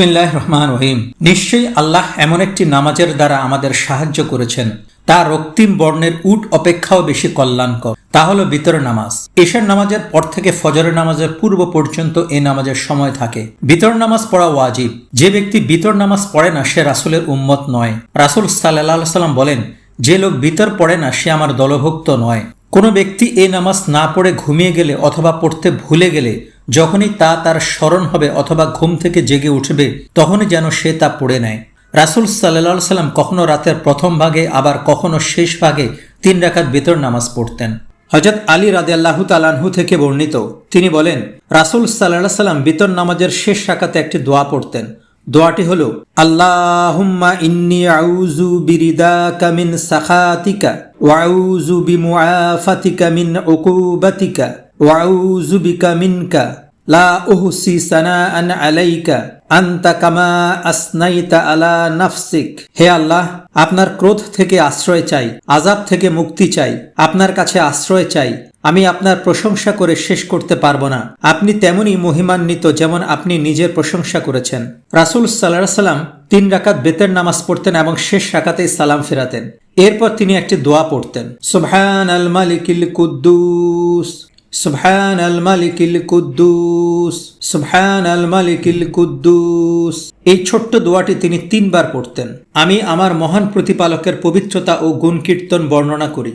বিসমিল্লাহ রহমান রহিম। নিশ্চয়ই আল্লাহ এমন একটি নামাজের দ্বারা আমাদের সাহায্য করেছেন। তা রক্তিম বর্ণের উট অপেক্ষাও বেশি কল্যাণকর। তা হলো বিতর নামাজ। এশার নামাজের পর থেকে ফজরের নামাজের পূর্ব পর্যন্ত এই নামাজের সময় থাকে। বিতর নামাজ পড়া ওয়াজিব। যে ব্যক্তি বিতর নামাজ পড়ে না, সে রাসুলের উম্মত নয়। রাসুল সাল্লাহ সাল্লাম বলেন, যে লোক বিতর পড়ে না, সে আমার দলভুক্ত নয়। কোনো ব্যক্তি এ নামাজ না পড়ে ঘুমিয়ে গেলে অথবা পড়তে ভুলে গেলে যখনই তা তার স্মরণ হবে অথবা ঘুম থেকে জেগে উঠবে, তখনই যেন সে তা পড়ে নেয়। রাসুল সাল্লাহ সাল্লাম কখনো রাতের প্রথম ভাগে, আবার কখনো শেষ ভাগে তিন রাকাত বেতর নামাজ পড়তেন। হজরত আলী রাদিয়াল্লাহু তালানহু থেকে বর্ণিত, তিনি বলেন, রাসুল সাল্লাহ সাল্লাম বিতর নামাজের শেষ রাকাতে একটি দোয়া পড়তেন। দোয়াটি হল, আল্লাহুম্মা ইন্নি আউযু বিরিদাকা মিন সাখাতিকা ওয়াউযু বিমুআফাতিকা মিন ওয়াউযু মিনকা, লা উহসি সানাআন আলাইকা, আন্তা আলা নাফসিক। হে আল্লাহ, আপনার ক্রোধ থেকে আশ্রয় চাই, আজাব থেকে মুক্তি চাই, আপনার কাছে আশ্রয় চাই, আমি আপনার প্রশংসা করে শেষ করতে পারব না। আপনি তেমনই মহিমান্বিত যেমন আপনি নিজের প্রশংসা করেছেন। রাসুল সাল্লাহ সাল্লাম তিন রাকাত বেতের নামাজ পড়তেন এবং শেষ রাকাতেই সালাম ফেরাতেন। এরপর তিনি একটি দোয়া পড়তেন। সুবহান আল মালিকিল কুদ্দুস। সুবহান الملك القدوس سبحان الملك القدوس এই ছোট্ট দোয়াটি তিনি তিনবার পড়তেন। আমি আমার মহান প্রতিপালকের পবিত্রতা ও গুণ কীর্তন বর্ণনা করি।